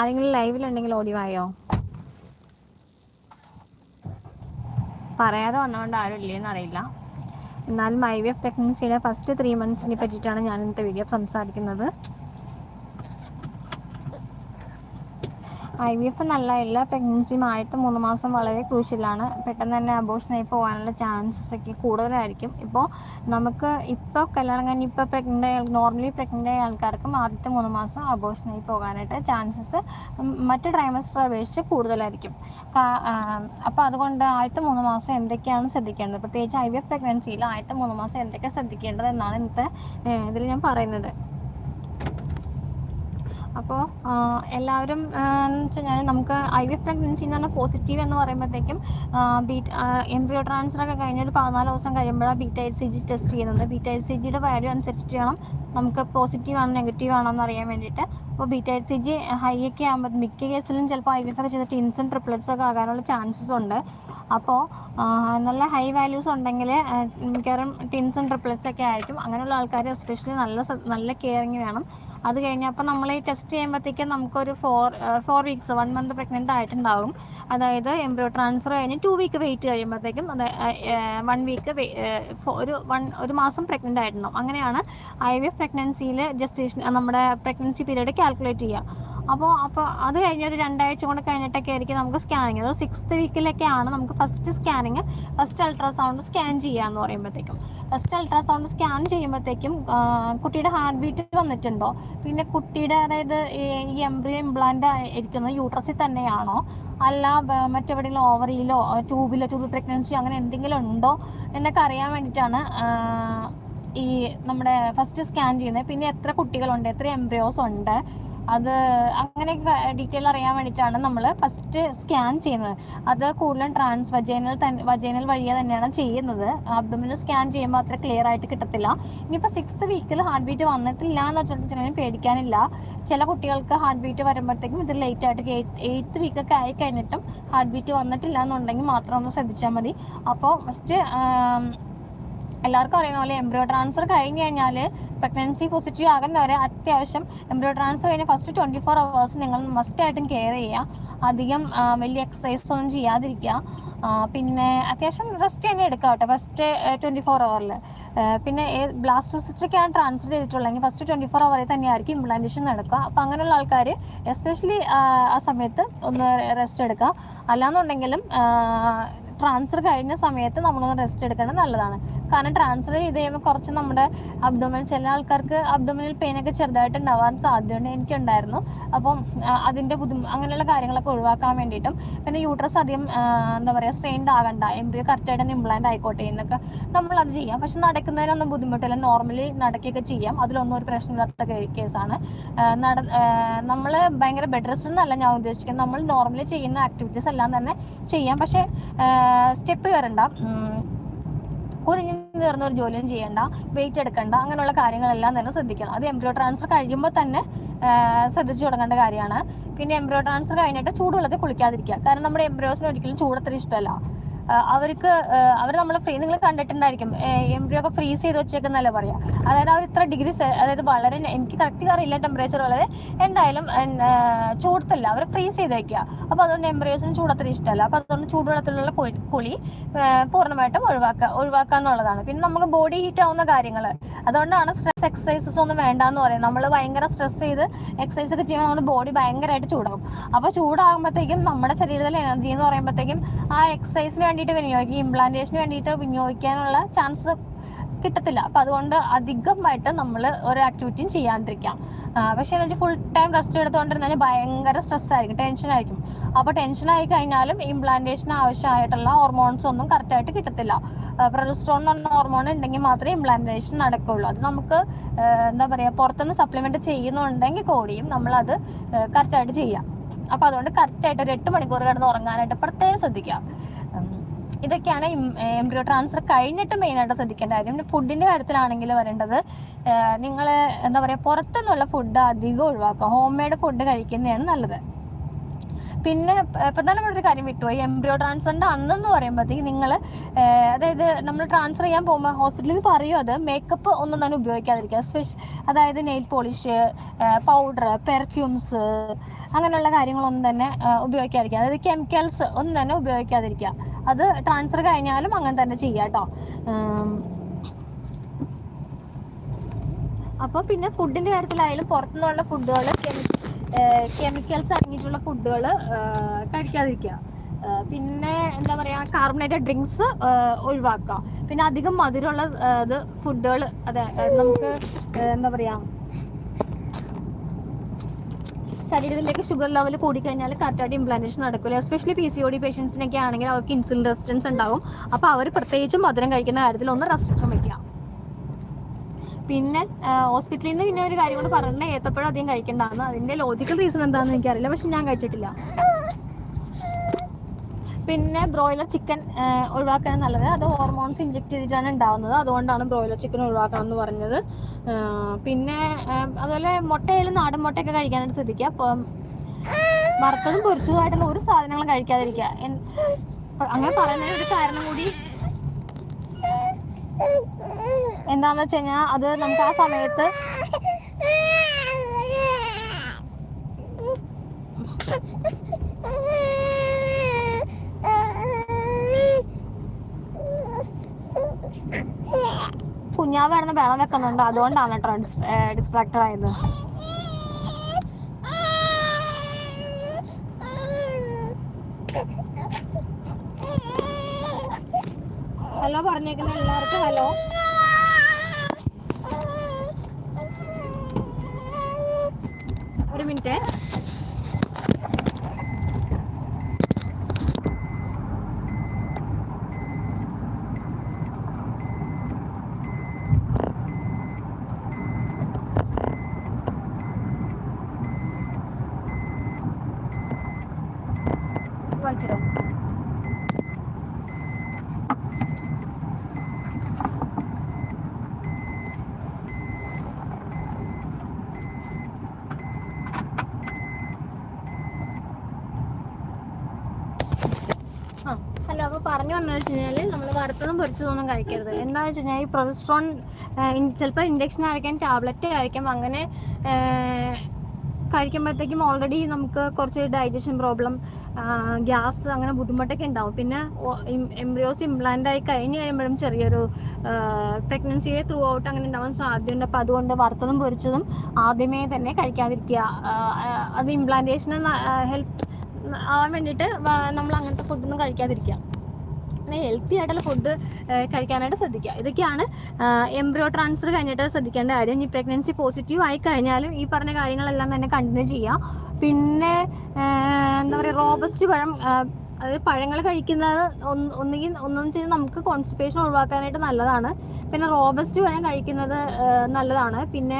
ആരെങ്കിലും ലൈവിലുണ്ടെങ്കിൽ ഓഡിയോ വായോ പറയാതെ വന്നതുകൊണ്ട് ആരും ഇല്ലേന്ന് അറിയില്ല. എന്നാലും ഐ വി എഫ് പ്രഗ്നൻസിയുടെ ഫസ്റ്റ് ത്രീ മന്ത്സിനെ പറ്റിയിട്ടാണ് ഞാൻ ഇന്നത്തെ വീഡിയോ സംസാരിക്കുന്നത്. ഐ വി എഫ് നല്ല എല്ലാ പ്രഗ്നൻസിയും ആയിട്ട് മൂന്ന് മാസം വളരെ ക്രൂഷ്യലാണ് പെട്ടെന്ന് തന്നെ അബോഷനായി പോകാനുള്ള ചാൻസസ് ഒക്കെ കൂടുതലായിരിക്കും. ഇപ്പോൾ നമുക്ക് ഇപ്പോൾ കല്യാണം കഴിഞ്ഞ് ഇപ്പോൾ പ്രഗ്നന്റ് ആയ നോർമലി പ്രഗ്നന്റ് ആയ ആൾക്കാർക്കും ആദ്യത്തെ മൂന്ന് മാസം അബോഷനായി പോകാനായിട്ട് ചാൻസസ് മറ്റ് ട്രൈമസ്റ്റർ അപേക്ഷിച്ച് കൂടുതലായിരിക്കും. അപ്പോൾ അതുകൊണ്ട് ആദ്യത്തെ മൂന്ന് മാസം എന്തൊക്കെയാണ് ശ്രദ്ധിക്കേണ്ടത്? പ്രത്യേകിച്ച് ഐ വി എഫ് പ്രഗ്നൻസിയിൽ ആദ്യത്തെ മൂന്ന് മാസം എന്തൊക്കെ ശ്രദ്ധിക്കേണ്ടത് എന്നാണ് ഇന്നത്തെ ഇതിൽ ഞാൻ പറയുന്നത്. അപ്പോൾ എല്ലാവരും എന്ന് വെച്ച് കഴിഞ്ഞാൽ നമുക്ക് ഐ വി പ്രഗ്നൻസി എന്ന് പറഞ്ഞാൽ പോസിറ്റീവ് എന്ന് പറയുമ്പോഴത്തേക്കും ബീറ്റ് എംബ്രിയോ ട്രാൻസ്ഫർ ഒക്കെ കഴിഞ്ഞ ഒരു പതിനാല് ദിവസം കഴിയുമ്പോഴാണ് beta I C G test ചെയ്യുന്നത്. ബീറ്റ ഐ സി ജിയുടെ വാല്യൂ അനുസരിച്ചിട്ട് വേണം നമുക്ക് പോസിറ്റീവ് ആണോ നെഗറ്റീവ് ആണോ എന്ന് അറിയാൻ വേണ്ടിയിട്ട്. അപ്പോൾ beta I C G high ഒക്കെ ആകുമ്പോൾ മിക്ക കേസിലും ചിലപ്പോൾ ഐ വി എഫ് ഒക്കെ ചെയ്ത ടിൻസും ട്രിപ്ലറ്റ്സ് ഒക്കെ ആകാനുള്ള ചാൻസസ് ഉണ്ട്. അപ്പോൾ നല്ല ഹൈ വാല്യൂസ് ഉണ്ടെങ്കിൽ മിക്കവാറും ടിൻസും ട്രിപ്ലറ്റ്സ് ഒക്കെ ആയിരിക്കും. അങ്ങനെയുള്ള ആൾക്കാർ എസ്പെഷ്യലി നല്ല നല്ല കെയറിങ് വേണം. അത് കഴിഞ്ഞപ്പോൾ നമ്മൾ ഈ ടെസ്റ്റ് ചെയ്യുമ്പോഴത്തേക്കും നമുക്കൊരു four four weeks one month pregnant ആയിട്ടുണ്ടാവും. അതായത് എംബ്രിയോ ട്രാൻസ്ഫർ കഴിഞ്ഞ് ടു വീക്ക് വെയിറ്റ് കഴിയുമ്പോഴത്തേക്കും അത് വൺ വീക്ക് ഒരു വൺ ഒരു മാസം പ്രഗ്നന്റ് ആയിട്ടുണ്ടാവും. അങ്ങനെയാണ് ഐ വി എഫ് പ്രഗ്നൻസിയിൽ ജസ്റ്റേഷൻ നമ്മുടെ പ്രഗ്നൻസി പീരീഡ് കാൽക്കുലേറ്റ് ചെയ്യുക അപ്പോൾ അപ്പോൾ അത് കഴിഞ്ഞ ഒരു രണ്ടാഴ്ച കൊണ്ട് കഴിഞ്ഞിട്ടൊക്കെ ആയിരിക്കും നമുക്ക് സ്കാനിങ് അത് സിക്സ്ത് വീക്കിലൊക്കെയാണ് നമുക്ക് first scanning first ultrasound scan ചെയ്യുക എന്ന് പറയുമ്പോഴത്തേക്കും ഫസ്റ്റ് അൾട്രാസൗണ്ട് സ്കാൻ ചെയ്യുമ്പോഴത്തേക്കും കുട്ടിയുടെ ഹാർട്ട് ബീറ്റ് വന്നിട്ടുണ്ടോ? പിന്നെ കുട്ടിയുടെ അതായത് ഈ എംബ്രിയോ ഇംപ്ലാന്റ് ഇരിക്കുന്നത് യൂട്രസിൽ തന്നെയാണോ? അല്ല മറ്റെവിടെയെങ്കിലും ഓവറിയിലോ ട്യൂബിലോ ട്യൂബ് പ്രഗ്നൻസിയോ അങ്ങനെ എന്തെങ്കിലും ഉണ്ടോ? എന്നൊക്കെ അറിയാൻ വേണ്ടിയിട്ടാണ് ഈ നമ്മുടെ ഫസ്റ്റ് സ്കാൻ ചെയ്യുന്നത്. പിന്നെ എത്ര കുട്ടികളുണ്ട്? എത്ര എംബ്രിയോസ് ഉണ്ട്? അത് അങ്ങനെയൊക്കെ ഡീറ്റെയിൽ അറിയാൻ വേണ്ടിയിട്ടാണ് നമ്മൾ ഫസ്റ്റ് സ്കാൻ ചെയ്യുന്നത്. അത് കൂടുതലും ട്രാൻസ് വജേനൽ വജേനൽ വഴിയെ തന്നെയാണ് ചെയ്യുന്നത്. അബ്ഡമിനൽ സ്കാൻ ചെയ്യുമ്പോൾ അത്ര ക്ലിയർ ആയിട്ട് കിട്ടത്തില്ല. ഇനിയിപ്പോൾ സിക്സ്ത് വീക്കിൽ ഹാർട്ട് ബീറ്റ് വന്നിട്ടില്ല എന്ന് വെച്ചിട്ടുണ്ടെങ്കിൽ പേടിക്കാനില്ല. ചില കുട്ടികൾക്ക് ഹാർട്ട് ബീറ്റ് വരുമ്പോഴത്തേക്കും ഇത് ലേറ്റ് ആയിട്ട് എയ്ത്ത് വീക്കൊക്കെ ആയി കഴിഞ്ഞിട്ടും ഹാർട്ട് ബീറ്റ് വന്നിട്ടില്ല എന്നുണ്ടെങ്കിൽ മാത്രം ഒന്ന് ശ്രദ്ധിച്ചാൽ മതി. അപ്പോൾ ഫസ്റ്റ് എല്ലാവർക്കും അറിയുന്ന പോലെ എംബ്രിയോ ട്രാൻസ്ഫർ കഴിഞ്ഞ് കഴിഞ്ഞാൽ പ്രഗ്നൻസി പോസിറ്റീവ് ആകുന്നവരെ അത്യാവശ്യം എംബ്രിയോ ട്രാൻസ്ഫർ കഴിഞ്ഞ ഫസ്റ്റ് ട്വന്റി ഫോർ അവേഴ്സ് നിങ്ങൾ മസ്റ്റായിട്ടും കെയർ ചെയ്യുക അധികം വലിയ എക്സസൈസ് ഒന്നും ചെയ്യാതിരിക്കുക പിന്നെ അത്യാവശ്യം റെസ്റ്റ് തന്നെ എടുക്കുക കേട്ടോ. ഫസ്റ്റ് ട്വന്റി ഫോർ അവറിൽ പിന്നെ ബ്ലാസ്റ്റോസിസ്റ്റൊക്കെയാണ് ട്രാൻസ്ഫർ ചെയ്തിട്ടുള്ളതെങ്കിൽ ഫസ്റ്റ് ട്വന്റി ഫോർ അവറിൽ തന്നെയായിരിക്കും ഇംപ്ലാന്റേഷൻ നടക്കുക. അപ്പോൾ അങ്ങനെയുള്ള ആൾക്കാർ എസ്പെഷ്യലി ആ സമയത്ത് ഒന്ന് റെസ്റ്റ് എടുക്കുക. അല്ലാന്നുണ്ടെങ്കിലും ട്രാൻസ്ഫർ കഴിഞ്ഞ സമയത്ത് നമ്മളൊന്ന് റെസ്റ്റ് എടുക്കേണ്ടത് നല്ലതാണ്. കാരണം ട്രാൻസ്ഫർ ചെയ്ത് കഴിയുമ്പോൾ കുറച്ച് നമ്മുടെ അബ്ദോമിൽ ചില ആൾക്കാർക്ക് അബ്ദോമിനിൽ പെയിനൊക്കെ ചെറുതായിട്ട് ഉണ്ടാവാൻ സാധ്യതയുണ്ട് എനിക്കുണ്ടായിരുന്നു. അപ്പം അതിന്റെ ബുദ്ധിമു അങ്ങനെയുള്ള കാര്യങ്ങളൊക്കെ ഒഴിവാക്കാൻ വേണ്ടിയിട്ടും പിന്നെ യൂട്രസ് അധികം എന്താ പറയുക സ്ട്രെയിൻഡ് ആകണ്ട എംബ്രിയോ കറക്റ്റായിട്ട് തന്നെ ഇംപ്ലാന്റ് ആയിക്കോട്ടെ എന്നൊക്കെ നമ്മൾ അത് ചെയ്യാം. പക്ഷെ നടക്കുന്നതിനൊന്നും ബുദ്ധിമുട്ടില്ല. നോർമലി നടക്കുകയൊക്കെ ചെയ്യാം. അതിലൊന്നും ഒരു പ്രശ്നമില്ലാത്ത കേസാണ് നട നമ്മൾ ഭയങ്കര ബെഡ് റെസ്റ്റ് എന്നല്ല ഞാൻ ഉദ്ദേശിക്കുന്നത്. നമ്മൾ നോർമലി ചെയ്യുന്ന ആക്ടിവിറ്റീസ് എല്ലാം തന്നെ ചെയ്യാം. പക്ഷേ സ്റ്റെപ്പ് കയറണ്ട കുനിഞ്ഞു കയറുന്ന ഒരു ജോലിയും ചെയ്യണ്ട വെയിറ്റ് എടുക്കണ്ട അങ്ങനെയുള്ള കാര്യങ്ങളെല്ലാം തന്നെ ശ്രദ്ധിക്കണം. അത് എംബ്രിയോ ട്രാൻസ്ഫർ കഴിയുമ്പോൾ തന്നെ ശ്രദ്ധിച്ചു തുടങ്ങേണ്ട കാര്യമാണ്. പിന്നെ എംബ്രിയോ ട്രാൻസ്ഫർ കഴിഞ്ഞിട്ട് ചൂടുവെള്ളത്തിൽ കുളിക്കാതിരിക്കുക. കാരണം നമ്മുടെ എംബ്രിയോസിന് ഒരിക്കലും ചൂടത്ര ഇഷ്ടമല്ല. അവർക്ക് അവർ നമ്മൾ ഫ്രീ നിങ്ങൾ കണ്ടിട്ടുണ്ടായിരിക്കും. എംബ്രിയോ ഒക്കെ ഫ്രീസ് ചെയ്ത് വെച്ചേക്കുന്നല്ലേ പറയാം. അതായത് അവർ ഇത്ര ഡിഗ്രി അതായത് വളരെ എനിക്ക് കറക്റ്റ് അറിയില്ല ടെമ്പറേച്ചർ വളരെ. എന്തായാലും ചൂടത്തില്ല അവർ ഫ്രീസ് ചെയ്ത് വെക്കുക അപ്പോൾ അതുകൊണ്ട് എംബ്രിയോസിന് ചൂടത്ര ഇഷ്ടമല്ല അപ്പോൾ അതുകൊണ്ട് ചൂടുവെള്ളത്തിലുള്ള കുളി പൂർണമായിട്ടും ഒഴിവാക്കുക ഒഴിവാക്കുക എന്നുള്ളതാണ് പിന്നെ നമുക്ക് ബോഡി ഹീറ്റ് ആവുന്ന കാര്യങ്ങൾ അതുകൊണ്ടാണ് സ്ട്രെസ് എക്സസൈസസ് ഒന്നും വേണ്ട എന്ന് പറയുന്നത്. നമ്മൾ ഭയങ്കര സ്ട്രെസ് ചെയ്ത് എക്സസൈസ് ഒക്കെ ചെയ്യുമ്പോൾ നമ്മുടെ ബോഡി ഭയങ്കരമായിട്ട് ചൂടാകും അപ്പോൾ ചൂടാകുമ്പോഴത്തേക്കും നമ്മുടെ ശരീരത്തിലെ എനർജി എന്ന് പറയുമ്പോഴത്തേക്കും ആ എക്സസൈസിന് വേണ്ടിയിട്ട് വിനിയോഗിക്കും. ഇംപ്ലാന്റേഷന് വേണ്ടിയിട്ട് വിനിയോഗിക്കാനുള്ള ചാൻസ് കിട്ടത്തില്ല. അപ്പം അതുകൊണ്ട് അധികമായിട്ട് നമ്മൾ ഒരു ആക്ടിവിറ്റിയും ചെയ്യാണ്ടിരിക്കാം. പക്ഷേ എന്ന് വെച്ചാൽ ഫുൾ ടൈം റെസ്റ്റ് എടുത്തുകൊണ്ടിരുന്നാൽ ഭയങ്കര സ്ട്രെസ് ആയിരിക്കും. ടെൻഷൻ ആയിരിക്കും. അപ്പോൾ ടെൻഷൻ ആയി കഴിഞ്ഞാലും ഇംപ്ലാന്റേഷന് ആവശ്യമായിട്ടുള്ള ഹോർമോൺസ് ഒന്നും കറക്റ്റായിട്ട് കിട്ടത്തില്ല. പ്രൊജസ്ട്രോൺ എന്ന് ഹോർമോൺ ഉണ്ടെങ്കിൽ മാത്രമേ ഇംപ്ലാന്റേഷൻ നടക്കുള്ളൂ അത് നമുക്ക് എന്താ പറയുക പുറത്തുനിന്ന് സപ്ലിമെന്റ് ചെയ്യുന്നുണ്ടെങ്കിൽ കൂടിയും നമ്മളത് കറക്റ്റായിട്ട് ചെയ്യാം. അപ്പോൾ അതുകൊണ്ട് കറക്റ്റായിട്ട് ഒരു എട്ട് മണിക്കൂർ കിടന്ന് ഉറങ്ങാനായിട്ട് പ്രത്യേകം ശ്രദ്ധിക്കുക ഇതൊക്കെയാണ് എംബ്രിയോ ട്രാൻസ്ഫർ കഴിഞ്ഞിട്ട് മെയിനായിട്ട് ശ്രദ്ധിക്കേണ്ട കാര്യം. പിന്നെ ഫുഡിന്റെ കാര്യത്തിലാണെങ്കിൽ വരേണ്ടത് നിങ്ങൾ എന്താ പറയുക പുറത്തുനിന്നുള്ള ഫുഡ് അധികം ഒഴിവാക്കുക. ഹോം മെയ്ഡ് ഫുഡ് കഴിക്കുന്നതാണ് നല്ലത്. പിന്നെ പ്രധാനപ്പെട്ട ഒരു കാര്യം വിട്ടുപോയി എംബ്രിയോ ട്രാൻസ്ഫറിന്റെ അന്നെന്ന് പറയുമ്പോഴത്തേക്ക് നിങ്ങൾ അതായത് നമ്മൾ ട്രാൻസ്ഫർ ചെയ്യാൻ പോകുമ്പോൾ ഹോസ്പിറ്റലിൽ നിന്ന് അത് മേക്കപ്പ് ഒന്നും തന്നെ ഉപയോഗിക്കാതിരിക്കുക. സ്പെഷ്യൽ അതായത് നെയിൽ പോളിഷ് പൗഡർ പെർഫ്യൂംസ് അങ്ങനെയുള്ള കാര്യങ്ങളൊന്നും തന്നെ ഉപയോഗിക്കാതിരിക്കുക. അതായത് കെമിക്കൽസ് ഒന്നും തന്നെ ഉപയോഗിക്കാതിരിക്കുക. അത് ട്രാൻസ്ഫർ കഴിഞ്ഞാലും അങ്ങനെ തന്നെ ചെയ്യാം കേട്ടോ അപ്പോൾ പിന്നെ ഫുഡിന്റെ കാര്യത്തിലായാലും പുറത്തുനിന്നുള്ള ഫുഡുകൾ കെമിക്കൽസ് അടങ്ങിയിട്ടുള്ള ഫുഡുകൾ കഴിക്കാതിരിക്കുക. പിന്നെ എന്താ പറയുക കാർബണേറ്റഡ് ഡ്രിങ്ക്സ് ഒഴിവാക്കുക. പിന്നെ അധികം മധുരമുള്ള ഇത് ഫുഡുകൾ അതെ നമുക്ക് എന്താ പറയുക ശരീരത്തിലേക്ക് ഷുഗർ ലെവൽ കൂടിക്കഴിഞ്ഞാൽ കറക്റ്റായിട്ട് ഇംപ്ലാന്റേഷൻ നടക്കില്ല especially P C O D പേഷ്യൻസിനൊക്കെ ആണെങ്കിൽ അവർക്ക് ഇൻസുലിൻ റെസിസ്റ്റൻസ് ഉണ്ടാവും. അപ്പോൾ അവർ പ്രത്യേകിച്ചും മധുരം കഴിക്കുന്ന കാര്യത്തിൽ ഒന്ന് റെസ്ട്രിക്ഷൻ വെക്കുക. പിന്നെ ഹോസ്പിറ്റലിൽ നിന്ന് പിന്നെ ഒരു കാര്യം കൂടെ പറഞ്ഞിട്ട് ഏത്തപ്പഴം അധികം കഴിക്കണ്ടെന്ന്. അതിന്റെ ലോജിക്കൽ റീസൺ എന്താണെന്ന് എനിക്കറിയില്ല. പക്ഷെ ഞാൻ കഴിച്ചിട്ടില്ല. പിന്നെ ബ്രോയിലർ ചിക്കൻ ഒഴിവാക്കാൻ നല്ലത്. അത് ഹോർമോൺസ് ഇഞ്ചെക്ട് ചെയ്തിട്ടാണ് ഉണ്ടാവുന്നത്. അതുകൊണ്ടാണ് ബ്രോയിലർ ചിക്കൻ ഒഴിവാക്കണം എന്ന് പറഞ്ഞത്. പിന്നെ അതുപോലെ മുട്ടയിലും നാടൻ മുട്ടയൊക്കെ കഴിക്കാനായിട്ട് ശ്രദ്ധിക്കുക. അപ്പം വറുത്തതും പൊരിച്ചതുമായിട്ടുള്ള ഒരു സാധനങ്ങളും കഴിക്കാതിരിക്കുക. അങ്ങനെ പറയുന്നതിന് ഒരു കാരണം കൂടി എന്താന്ന് വെച്ച് കഴിഞ്ഞാൽ അത് നമുക്ക് ആ സമയത്ത് കുഞ്ഞാവ് കിടന്ന് വെള്ളം വെക്കുന്നുണ്ട്. അതുകൊണ്ടാണ് ഡിസ്ട്രാക്ടർ ആയത്. ഹലോ പറഞ്ഞേക്കുന്ന എല്ലാവർക്കും ഹലോ. ഹലോ അപ്പോൾ പറഞ്ഞു വന്നത് വെച്ച് കഴിഞ്ഞാൽ നമ്മൾ വറുത്തതും പൊരിച്ചതൊന്നും കഴിക്കരുത്. എന്താണെന്ന് വെച്ച് കഴിഞ്ഞാൽ ഈ പ്രൊസ്ട്രോൺ ചിലപ്പോൾ ഇൻഡക്ഷൻ ആയിരിക്കാം ടാബ്ലറ്റ് ആയിരിക്കാം അങ്ങനെ കഴിക്കുമ്പോഴത്തേക്കും ഓൾറെഡി നമുക്ക് കുറച്ച് ഡൈജഷൻ പ്രോബ്ലം ഗ്യാസ് അങ്ങനെ ബുദ്ധിമുട്ടൊക്കെ ഉണ്ടാവും. പിന്നെ എംബ്രിയോസ് ഇംപ്ലാന്റ് ആയി കഴിഞ്ഞ് കഴിയുമ്പോഴും ചെറിയൊരു പ്രഗ്നൻസിയെ ത്രൂ ഔട്ട് അങ്ങനെ ഉണ്ടാവാൻ സാധ്യതയുണ്ട്. അപ്പോൾ അതുകൊണ്ട് വറുത്തതും പൊരിച്ചതും ആദ്യമേ തന്നെ കഴിക്കാതിരിക്കുക. അത് ഇംപ്ലാന്റേഷന് ഹെൽപ്പ് ആവാൻ വേണ്ടിയിട്ട് നമ്മൾ അങ്ങനത്തെ ഫുഡൊന്നും കഴിക്കാതിരിക്കുക. പിന്നെ ഹെൽത്തി ആയിട്ടുള്ള ഫുഡ് കഴിക്കാനായിട്ട് ശ്രദ്ധിക്കുക. ഇതൊക്കെയാണ് എംബ്രിയോ ട്രാൻസ്ഫർ കഴിഞ്ഞിട്ട് ശ്രദ്ധിക്കേണ്ട കാര്യം. ഇനി പ്രഗ്നൻസി പോസിറ്റീവ് ആയി കഴിഞ്ഞാലും ഈ പറഞ്ഞ കാര്യങ്ങളെല്ലാം തന്നെ കണ്ടിന്യൂ ചെയ്യാം. പിന്നെ എന്താ പറയുക റോബസ്റ്റ് പഴം അതായത് പഴങ്ങൾ കഴിക്കുന്നത് ഒന്ന് ഒന്നുകിൽ ഒന്നും ചെയ്ത് നമുക്ക് കോൺസ്റ്റിപ്പേഷൻ ഒഴിവാക്കാനായിട്ട് നല്ലതാണ്. പിന്നെ റോബസ്റ്റ് പഴം കഴിക്കുന്നത് നല്ലതാണ്. പിന്നെ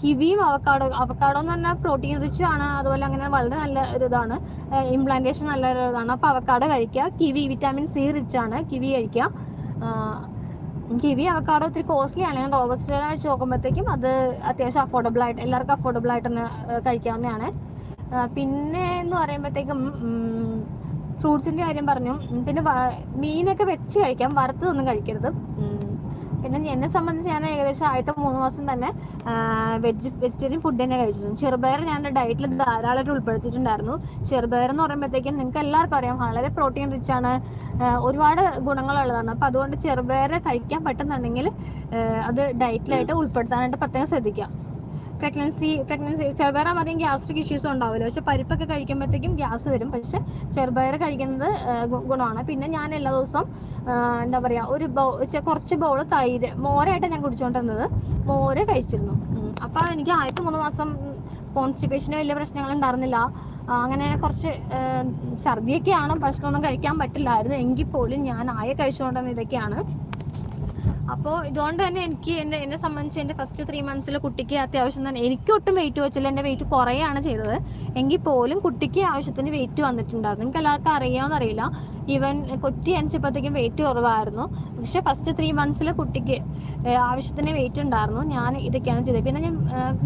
കിവിയും അവക്കാടോ അവക്കാടോ എന്ന് പറഞ്ഞാൽ പ്രോട്ടീൻ റിച്ച് ആണ്. അതുപോലെ അങ്ങനെ വളരെ നല്ല ഒരു ഇതാണ്. ഇംപ്ലാന്റേഷൻ നല്ല ഒരു ഇതാണ്. അപ്പോൾ അവക്കാടോ കഴിക്കുക കിവി വിറ്റാമിൻ സി റിച്ച് ആണ്. കിവി കഴിക്കാം. കിവി അവക്കാടോ ഒത്തിരി കോസ്റ്റ്ലി ആണ്. ഞാൻ റോബസ്റ്റ് വെച്ച് നോക്കുമ്പോഴത്തേക്കും അത് അത്യാവശ്യം അഫോർഡബിൾ ആയിട്ട് എല്ലാവർക്കും അഫോർഡബിൾ ആയിട്ട് തന്നെ കഴിക്കാവുന്നതാണ്. പിന്നെ എന്ന് പറയുമ്പോഴത്തേക്കും ഫ്രൂട്ട്സിന്റെ കാര്യം പറഞ്ഞു. പിന്നെ മീനൊക്കെ വെച്ച് കഴിക്കാം. വറുത്തതൊന്നും കഴിക്കരുത്. പിന്നെ എന്നെ സംബന്ധിച്ച് ഞാൻ ഏകദേശം ആദ്യത്തെ മൂന്ന് മാസം തന്നെ വെജ് വെജിറ്റേറിയൻ ഫുഡ് തന്നെ കഴിച്ചിട്ടുണ്ട് ചെറുപയർ ഞാൻ ഡയറ്റിൽ ധാരാളമായിട്ട് ഉൾപ്പെടുത്തിയിട്ടുണ്ടായിരുന്നു. ചെറുപയർ എന്ന് പറയുമ്പോഴത്തേക്കും നിങ്ങൾക്ക് എല്ലാവർക്കും അറിയാം വളരെ പ്രോട്ടീൻ റിച്ച് ആണ്. ഒരുപാട് ഗുണങ്ങളുള്ളതാണ്. അപ്പോൾ അതുകൊണ്ട് ചെറുപയർ കഴിക്കാൻ പറ്റുന്നുണ്ടെങ്കിൽ അത് ഡയറ്റിലായിട്ട് ഉൾപ്പെടുത്താനായിട്ട് പ്രത്യേകം ശ്രദ്ധിക്കുക. പ്രഗ്നൻസി പ്രഗ്നൻസി ചെറുപയർ പറയും ഗ്യാസ്ട്രിക് ഇഷ്യൂസ് ഉണ്ടാവില്ല പക്ഷെ പരിപ്പൊക്കെ കഴിക്കുമ്പോഴത്തേക്കും ഗ്യാസ് വരും. പക്ഷെ ചെറുപയർ കഴിക്കുന്നത് ഗുണമാണ്. പിന്നെ ഞാൻ എല്ലാ ദിവസവും എന്താ പറയുക ഒരു കുറച്ച് ബൗൾ തൈര് മോരായിട്ട് ഞാൻ കുടിച്ചുകൊണ്ടിരുന്നത്. മോര് കഴിച്ചിരുന്നു. അപ്പോൾ എനിക്ക് ആദ്യത്തെ മൂന്ന് മാസം കോൺസ്റ്റിപ്പേഷന് വലിയ പ്രശ്നങ്ങൾ ഉണ്ടായിരുന്നില്ല. അങ്ങനെ കുറച്ച് ഛർദിയൊക്കെയാണ് ഭക്ഷണമൊന്നും കഴിക്കാൻ പറ്റില്ലായിരുന്നു. എങ്കിൽ പോലും ഞാൻ ആയ കഴിച്ചുകൊണ്ടിരുന്ന ഇതൊക്കെയാണ്. അപ്പോൾ ഇതുകൊണ്ട് തന്നെ എനിക്ക് എന്നെ എന്നെ സംബന്ധിച്ച് എന്റെ ഫസ്റ്റ് ത്രീ മന്ത്സിൽ കുട്ടിക്ക് അത്യാവശ്യം തന്നെ എനിക്ക് ഒട്ടും വെയിറ്റ് വെച്ചില്ല. എന്റെ വെയിറ്റ് കുറയാണ് ചെയ്തത്. എങ്കിൽ പോലും കുട്ടിക്ക് ആവശ്യത്തിന് വെയിറ്റ് വന്നിട്ടുണ്ടായിരുന്നു. നിങ്ങൾക്ക് എല്ലാവർക്കും അറിയാമെന്ന് അറിയില്ല. ഈവൻ കൊറ്റി അണിച്ചപ്പോഴത്തേക്കും വെയിറ്റ് കുറവായിരുന്നു. പക്ഷെ ഫസ്റ്റ് ത്രീ മന്ത്സിൽ കുട്ടിക്ക് ആവശ്യത്തിന് വെയിറ്റ് ഉണ്ടായിരുന്നു. ഞാൻ ഇതൊക്കെയാണ് ചെയ്തത്. പിന്നെ ഞാൻ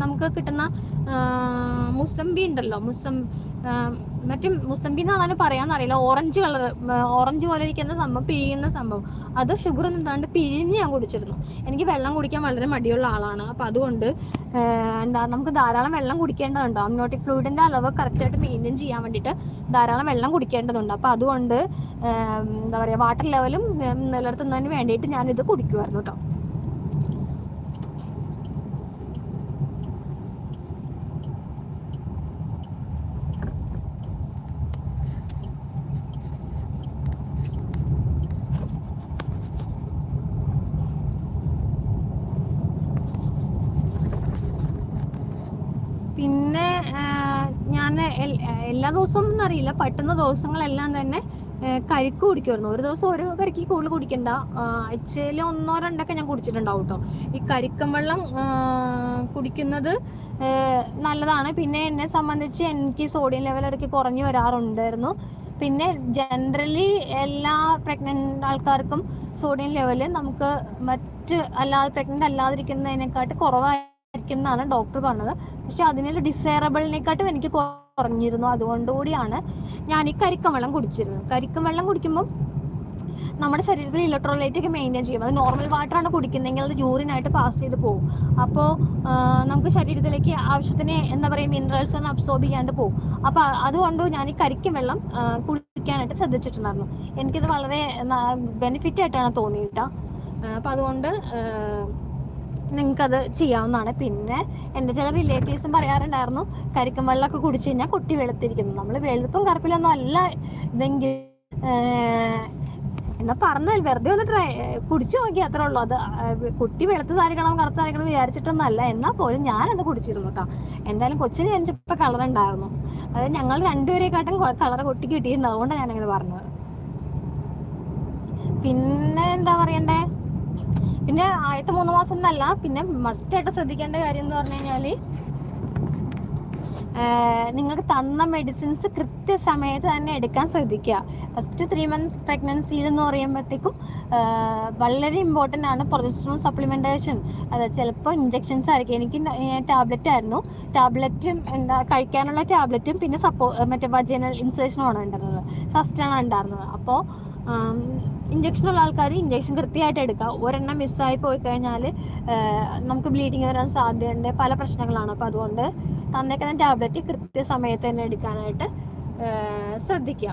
നമുക്ക് കിട്ടുന്ന മുസമ്പി ഉണ്ടല്ലോ. മുസം മറ്റേ മുസമ്പി എന്നാണ് പറയാന്നറിയില്ല. ഓറഞ്ച് കളർ ഓറഞ്ച് പോലെ ഇരിക്കുന്ന സംഭവം പിഴിയുന്ന സംഭവം. അത് ഷുഗർ എന്താണ്ട് പിഴിഞ്ഞ് ഞാൻ കുടിച്ചിരുന്നു. എനിക്ക് വെള്ളം കുടിക്കാൻ വളരെ മടിയുള്ള ആളാണ്. അപ്പം അതുകൊണ്ട് എന്താ നമുക്ക് ധാരാളം വെള്ളം കുടിക്കേണ്ടതുണ്ട്. അമ്നോട്ടിക് ഫ്ലൂയിഡിന്റെ അളവ് കറക്റ്റായിട്ട് മെയിന്റെയിൻ ചെയ്യാൻ വേണ്ടിയിട്ട് ധാരാളം വെള്ളം കുടിക്കേണ്ടതുണ്ട്. അപ്പം അതുകൊണ്ട് എന്താ പറയുക വാട്ടർ ലെവലും നിലനിർത്തുന്നതിന് വേണ്ടിയിട്ട് ഞാനിത് കുടിക്കുമായിരുന്നു കേട്ടോ പിന്നെ ഞാൻ എല്ലാ ദിവസവും എന്നറിയില്ല പറ്റുന്ന ദിവസങ്ങളെല്ലാം തന്നെ കരിക്ക് കുടിക്കുമായിരുന്നു. ഒരു ദിവസം ഒരു കരിക്ക് കൂടുതൽ കുടിക്കണ്ട. ആഴ്ചയിൽ ഒന്നോ രണ്ടൊക്കെ ഞാൻ കുടിച്ചിട്ടുണ്ടാവും കേട്ടോ. ഈ കരിക്കം വെള്ളം കുടിക്കുന്നത് നല്ലതാണ്. പിന്നെ എന്നെ സംബന്ധിച്ച് എനിക്ക് സോഡിയം ലെവൽ ഇടയ്ക്ക് കുറഞ്ഞു വരാറുണ്ടായിരുന്നു. പിന്നെ ജനറലി എല്ലാ പ്രഗ്നന്റ് ആൾക്കാർക്കും സോഡിയം ലെവൽ നമുക്ക് മറ്റ് അല്ലാതെ പ്രഗ്നന്റ് അല്ലാതിരിക്കുന്നതിനെക്കാട്ട് കുറവായിരിക്കും എന്നാണ് ഡോക്ടർ പറഞ്ഞത്. പക്ഷെ അതിനൊരു ഡിസൈറബിളിനെക്കാട്ടും എനിക്ക് കുറഞ്ഞിരുന്നു അതുകൊണ്ടുകൂടിയാണ് ഞാൻ ഈ കരിക്കം വെള്ളം കുടിച്ചിരുന്നത്. കരിക്കം വെള്ളം കുടിക്കുമ്പം നമ്മുടെ ശരീരത്തിൽ ഇലക്ട്രോലൈറ്റ് ഒക്കെ മെയിന്റെയിൻ ചെയ്യും. അത് നോർമൽ വാട്ടർ ആണ് കുടിക്കുന്നതെങ്കിൽ അത് യൂറിനായിട്ട് പാസ് ചെയ്ത് പോകും. അപ്പോൾ നമുക്ക് ശരീരത്തിലേക്ക് ആവശ്യത്തിന് എന്താ പറയുക മിനറൽസ് ഒന്നും അബ്സോർബ് ചെയ്യാണ്ട് പോകും. അപ്പോൾ അതുകൊണ്ട് ഞാൻ ഈ കരിക്കും വെള്ളം കുടിക്കാനായിട്ട് ശ്രദ്ധിച്ചിട്ടുണ്ടായിരുന്നു. എനിക്കിത് വളരെ ബെനിഫിറ്റ് ആയിട്ടാണ് തോന്നിയിട്ടാ അപ്പം അതുകൊണ്ട് നിങ്ങൾക്കത് ചെയ്യാവുന്നതാണ്. പിന്നെ എന്റെ ചില റിലേറ്റീവ്സും പറയാറുണ്ടായിരുന്നു കരിക്കും വെള്ളമൊക്കെ കുടിച്ചു കഴിഞ്ഞാൽ കുട്ടി വെളുത്തിരിക്കുന്നു. നമ്മൾ വെളുപ്പും കറുപ്പിലൊന്നും അല്ല ഇതെങ്കിൽ എന്നാ പറഞ്ഞാൽ വെറുതെ ഒന്ന് ട്രൈ കുടിച്ചു നോക്കി അത്രേ ഉള്ളൂ. അത് കുട്ടി വെളുത്ത് താരിക്കണം കറുത്ത് താരിക്കണം വിചാരിച്ചിട്ടൊന്നും വിചാരിച്ചിട്ടൊന്നല്ല എന്നാൽ പോലും ഞാനത് കുടിച്ചിരുന്നു കേട്ടോ എന്തായാലും കൊച്ചിന് ജനിച്ചപ്പോൾ കളർ ഉണ്ടായിരുന്നു. അത് ഞങ്ങൾ രണ്ടുപേരെക്കാട്ടും കളർ കുട്ടിക്ക് കിട്ടിയിട്ടുണ്ട്. അതുകൊണ്ടാണ് ഞാനങ്ങനെ പറഞ്ഞത്. പിന്നെ എന്താ പറയണ്ടേ? പിന്നെ ആദ്യത്തെ മൂന്ന് മാസം എന്നല്ല പിന്നെ മസ്റ്റ് ആയിട്ട് ശ്രദ്ധിക്കേണ്ട കാര്യം എന്ന് പറഞ്ഞു കഴിഞ്ഞാൽ നിങ്ങൾക്ക് തന്ന മെഡിസിൻസ് കൃത്യസമയത്ത് തന്നെ എടുക്കാൻ ശ്രദ്ധിക്കുക. ഫസ്റ്റ് ത്രീ മന്ത്സ് പ്രഗ്നൻസിയിൽ എന്ന് പറയുമ്പോഴത്തേക്കും വളരെ ഇമ്പോർട്ടന്റ് ആണ് പ്രൊജസ്ട്രോൺ സപ്ലിമെന്റേഷൻ അതായത് ചിലപ്പോൾ ഇഞ്ചെക്ഷൻസ് ആയിരിക്കും. എനിക്ക് ടാബ്ലറ്റ് ആയിരുന്നു. ടാബ്ലറ്റും എന്താ കഴിക്കാനുള്ള ടാബ്ലറ്റും പിന്നെ സപ്പോ മറ്റേ വജനൽ ഇൻസേഷനുമാണ് ഉണ്ടായിരുന്നത് സസ്റ്റാണ് ഉണ്ടായിരുന്നത്. അപ്പോൾ ഇഞ്ചക്ഷനുള്ള ആൾക്കാർ ഇഞ്ചക്ഷൻ കൃത്യമായിട്ട് എടുക്കുക ഒരെണ്ണം മിസ്സായി പോയി കഴിഞ്ഞാൽ നമുക്ക് ബ്ലീഡിങ് വരാൻ സാധ്യതയുണ്ട്. പല പ്രശ്നങ്ങളാണ്. അപ്പോൾ അതുകൊണ്ട് തന്നേക്കുന്ന ടാബ്ലറ്റ് കൃത്യസമയത്ത് തന്നെ എടുക്കാനായിട്ട് ശ്രദ്ധിക്കുക.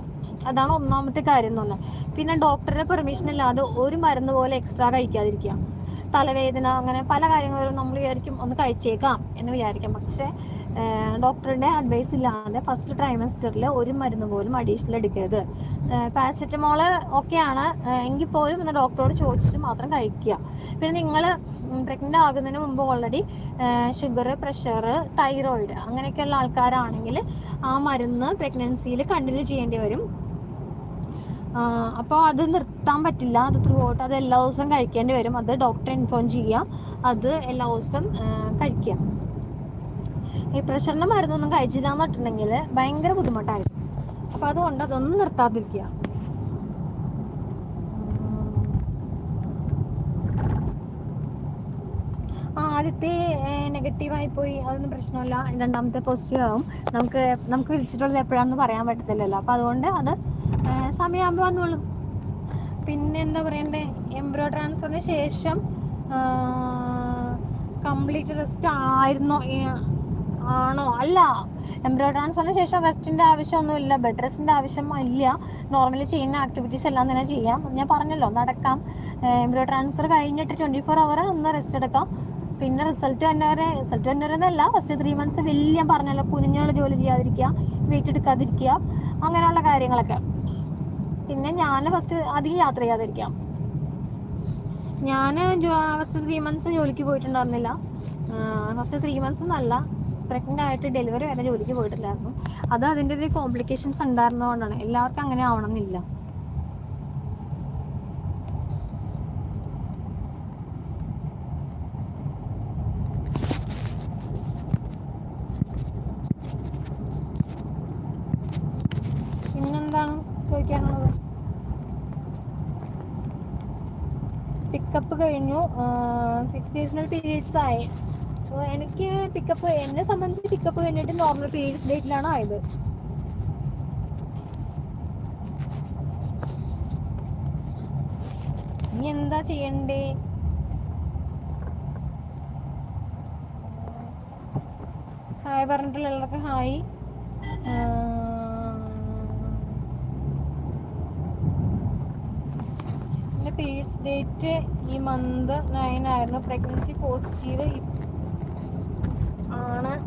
അതാണ് ഒന്നാമത്തെ കാര്യം എന്ന് പറഞ്ഞാൽ. പിന്നെ ഡോക്ടറുടെ പെർമിഷൻ ഇല്ലാതെ ഒരു മരുന്ന് പോലെ എക്സ്ട്രാ കഴിക്കാതിരിക്കുക. തലവേദന അങ്ങനെ പല കാര്യങ്ങളും നമ്മൾ വിചാരിക്കും ഒന്ന് കഴിച്ചേക്കാം എന്ന് വിചാരിക്കാം. പക്ഷേ ഡോക്ടറുടെ അഡ്വൈസ് ഇല്ലാതെ ഫസ്റ്റ് ട്രൈമസ്റ്ററിൽ ഒരു മരുന്ന് പോലും അഡീഷണൽ എടുക്കരുത്. പാരസെറ്റമോൾ ഓക്കെയാണ് എങ്കിൽ പോലും ഒന്ന് ഡോക്ടറോട് ചോദിച്ചിട്ട് മാത്രം കഴിക്കുക. പിന്നെ നിങ്ങൾ പ്രഗ്നന്റ് ആകുന്നതിന് മുമ്പ് ഓൾറെഡി ഷുഗർ പ്രഷർ തൈറോയിഡ് അങ്ങനെയൊക്കെയുള്ള ആൾക്കാരാണെങ്കിൽ ആ മരുന്ന് പ്രഗ്നൻസിയിൽ കണ്ടിന്യൂ ചെയ്യേണ്ടി വരും. അപ്പോൾ അത് നിർത്താൻ പറ്റില്ല. അത് ത്രൂ ഔട്ട് അത് എല്ലാ ദിവസവും കഴിക്കേണ്ടി വരും. അത് ഡോക്ടറെ ഇൻഫോം ചെയ്യുക. അത് എല്ലാ ദിവസം കഴിക്കുക. ഈ പ്രഷറിന്റെ മരുന്നൊന്നും കഴിച്ചില്ല എന്നിട്ടുണ്ടെങ്കിൽ ഭയങ്കര ബുദ്ധിമുട്ടായിരിക്കും. അപ്പോൾ അതുകൊണ്ട് അതൊന്നും നിർത്താതിരിക്കുക. ആദ്യത്തെ നെഗറ്റീവായി പോയി. അതൊന്നും പ്രശ്നമില്ല. രണ്ടാമത്തെ പോസിറ്റീവ് ആവും. നമുക്ക് നമുക്ക് വിളിച്ചിട്ടുള്ളത് എപ്പോഴാണെന്ന് പറയാൻ പറ്റത്തില്ലല്ലോ. അപ്പോൾ അതുകൊണ്ട് അത് സമയമാകുമ്പോൾ വന്നോളും. പിന്നെ എന്താ പറയണ്ടേ? എംബ്രോ ട്രാൻസ്ഫറിന് ശേഷം കംപ്ലീറ്റ് റെസ്റ്റ് ആയിരുന്നോ. ആണോ? അല്ല. എംബ്രോ ട്രാൻസ്ഫറിന് ശേഷം വെസ്റ്റിന്റെ ആവശ്യമൊന്നുമില്ല ബെഡ് റെസ്റ്റിന്റെ ആവശ്യം ഇല്ല. നോർമലി ചെയ്യുന്ന ആക്ടിവിറ്റീസ് എല്ലാം തന്നെ ചെയ്യാം. ഞാൻ പറഞ്ഞല്ലോ നടക്കാം. എംബ്രോ ട്രാൻസ്ഫർ കഴിഞ്ഞിട്ട് ട്വന്റി ഫോർ അവർ ഒന്ന് റെസ്റ്റ് എടുക്കാം. പിന്നെ റിസൾട്ട് തന്നെ വരെ റിസൾട്ട് തന്നെ വരെ എന്നല്ല ഫസ്റ്റ് ത്രീ മന്ത്സ് വലിയ പറഞ്ഞല്ലോ കുനിഞ്ഞുള്ള ജോലി ചെയ്യാതിരിക്കുക വെയിറ്റ് എടുക്കാതിരിക്കുക അങ്ങനെയുള്ള കാര്യങ്ങളൊക്കെ. പിന്നെ ഞാൻ ഫസ്റ്റ് അധികം യാത്ര ചെയ്യാതിരിക്കാം. ഞാൻ ഫസ്റ്റ് ത്രീ മന്ത്സ് ജോലിക്ക് പോയിട്ടുണ്ടായിരുന്നില്ല. ഫസ്റ്റ് ത്രീ മന്ത്സ് എന്നല്ല. പ്രഗ്നന്റ് ആയിട്ട് ഡെലിവറി വരെ ജോലിക്ക് പോയിട്ടില്ലായിരുന്നു. അത് അതിന്റെ ഒരു കോംപ്ലിക്കേഷൻസ് ഉണ്ടായിരുന്നതുകൊണ്ടാണ്. എല്ലാവർക്കും അങ്ങനെ ആവണമെന്നില്ല. പിന്നെന്താണ് ചോദിക്കാനുള്ളത്? പിക്കപ്പ് കഴിഞ്ഞു. സിക്സ് ഡേയ്സിന് പീരീഡ്സ് ആയി. അപ്പോൾ എനിക്ക് പിക്കപ്പ് എന്നെ സംബന്ധിച്ച് പിക്കപ്പ് കഴിഞ്ഞിട്ട് നോർമൽ പീരീഡ്സ് ഡേറ്റിലാണ് ആയത്. ഇനി എന്താ ചെയ്യണ്ടേ? ഹായ് പറഞ്ഞിട്ടുള്ള എല്ലാവർക്കും ഹായ്. എന്റെ പീരീഡ്സ് ഡേറ്റ് ഈ മന്ത് നയൻ ആയിരുന്നു. പ്രഗ്നൻസി പോസിറ്റീവ് ആണ്.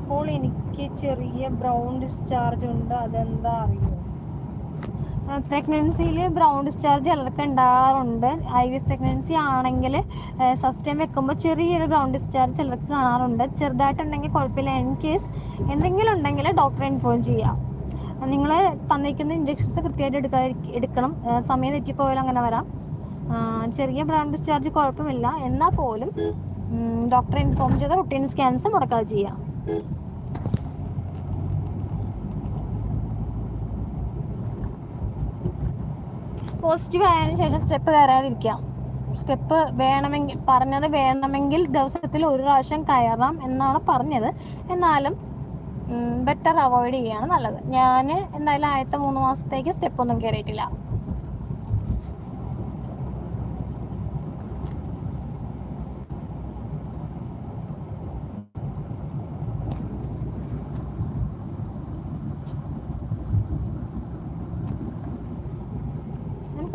ഇപ്പോൾ എനിക്ക് ചെറിയ ബ്രൗൺ ഡിസ്ചാർജ് ഉണ്ട്. അതെന്താ അറിയോ? പ്രഗ്നൻസിയിൽ ബ്രൗൺ ഡിസ്ചാർജ് ചിലർക്ക് ഉണ്ടാകാറുണ്ട് ഐ വി പ്രഗ്നൻസി ആണെങ്കിൽ സസ്റ്റൈൻ വെക്കുമ്പോൾ ചെറിയൊരു ബ്രൗൺ ഡിസ്ചാർജ് ചിലർക്ക് കാണാറുണ്ട്. ചെറുതായിട്ടുണ്ടെങ്കിൽ കുഴപ്പമില്ല. ഇൻ കേസ് എന്തെങ്കിലും ഉണ്ടെങ്കിൽ ഡോക്ടറെ ഇൻഫോം ചെയ്യാം. നിങ്ങൾ തന്നിരിക്കുന്ന ഇഞ്ചക്ഷൻസ് കൃത്യമായിട്ട് എടുക്കാതി എടുക്കണം. സമയം തെറ്റിപ്പോയാലും അങ്ങനെ വരാം. ചെറിയ ബ്രാൻഡ് ഡിസ്ചാർജ് കുഴപ്പമില്ല. എന്നാൽ പോലും ഡോക്ടറെ ഇൻഫോം ചെയ്ത റുട്ടീൻ സ്കാൻസ് മുടക്കാതെ ചെയ്യാം. പോസിറ്റീവ് ആയതിനു ശേഷം സ്റ്റെപ്പ് കയറാതിരിക്കാം. സ്റ്റെപ്പ് വേണമെങ്കിൽ പറഞ്ഞത് വേണമെങ്കിൽ ദിവസത്തിൽ ഒരു പ്രാവശ്യം കയറാം എന്നാണ് പറഞ്ഞത്. എന്നാലും ബെറ്റർ അവോയ്ഡ് ചെയ്യാണ് നല്ലത്. ഞാൻ എന്തായാലും ആദ്യത്തെ മൂന്ന് മാസത്തേക്ക് സ്റ്റെപ്പ് ഒന്നും കയറിയിട്ടില്ല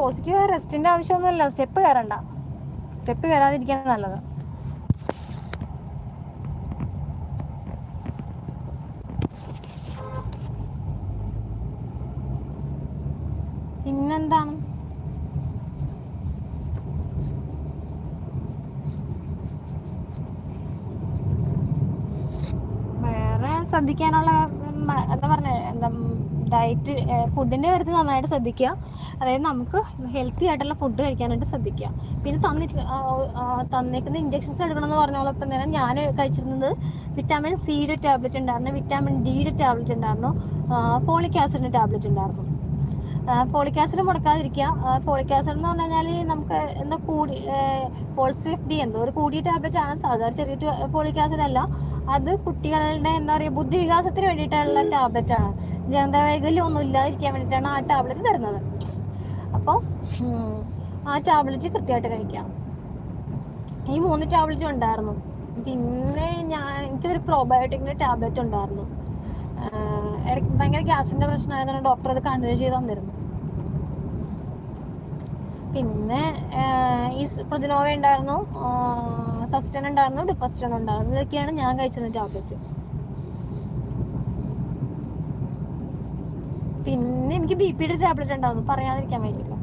പോസിറ്റീവ് റെസ്റ്റിന്റെ ആവശ്യമൊന്നുമില്ല. സ്റ്റെപ്പ് കയറണ്ട സ്റ്റെപ്പ് കയറാതിരിക്കാൻ നല്ലത് പിന്നെന്താണ് ശ്രദ്ധിക്കാനുള്ള എന്താ പറഞ്ഞ എന്താ ഡയറ്റ് ഫുഡിന്റെ കാര്യത്തിൽ നന്നായിട്ട് ശ്രദ്ധിക്കുക. അതായത് നമുക്ക് ഹെൽത്തി ആയിട്ടുള്ള ഫുഡ് കഴിക്കാനായിട്ട് ശ്രദ്ധിക്കുക. പിന്നെ തന്നിട്ട് തന്നേക്കുന്ന ഇഞ്ചക്ഷൻസ് എടുക്കണമെന്ന് പറഞ്ഞോളപ്പം നേരം ഞാൻ കഴിച്ചിരുന്നത് വിറ്റാമിൻ സിയുടെ ടാബ്ലറ്റ് ഉണ്ടായിരുന്നു വിറ്റാമിൻ ഡിയുടെ ടാബ്ലറ്റ് ഉണ്ടായിരുന്നു ഫോളിക് ആസിഡിന്റെ ടാബ്ലറ്റ് ഉണ്ടായിരുന്നു. ഫോളിക് ആസിഡ് മുടക്കാതിരിക്കുക. ഫോളിക് ആസിഡ് എന്ന് പറഞ്ഞു കഴിഞ്ഞാൽ നമുക്ക് എന്താ കൂടി ഫോൾസിഫ് ഡി എന്തോ ഒരു കൂടിയ ടാബ്ലറ്റ് ആണ്. സാധാരണ ചെറിയ ഫോളിക് ആസിഡ് അല്ല. അത് കുട്ടികളുടെ എന്താ പറയുക ബുദ്ധി വികാസത്തിന് വേണ്ടിയിട്ടുള്ള ടാബ്ലറ്റ് ആണ്. ജനതവൈകല്യം ഒന്നും ഇല്ലാതിരിക്കാൻ വേണ്ടിയിട്ടാണ് ആ ടാബ്ലറ്റ് തരുന്നത്. അപ്പോൾ ആ ടാബ്ലറ്റ് കൃത്യമായിട്ട് കഴിക്കാം. ഈ മൂന്ന് ടാബ്ലറ്റ് ഉണ്ടായിരുന്നു. പിന്നെ ഞാൻ എനിക്കൊരു പ്രോബയോട്ടിക്കിന്റെ ടാബ്ലറ്റ് ഉണ്ടായിരുന്നു. ഇടയ്ക്ക് ഭയങ്കര ഗ്യാസിന്റെ പ്രശ്നമായതുകൊണ്ട് ഡോക്ടർ അത് കണ്ടിന്യൂ ചെയ്ത് തന്നിരുന്നു. പിന്നെ ഈ പ്രതിനോവ ഉണ്ടായിരുന്നു. സസ്റ്റൻ ഉണ്ടായിരുന്നു ഡിപ്പസ്റ്റൻ ഉണ്ടായിരുന്നു. ഇതൊക്കെയാണ് ഞാൻ കഴിച്ചിരുന്ന ടാബ്ലറ്റ്. പിന്നെ എനിക്ക് ബി പിയുടെ ടാബ്ലറ്റ് ഉണ്ടായിരുന്നു. പറയാതിരിക്കാൻ വേണ്ടിയില്ല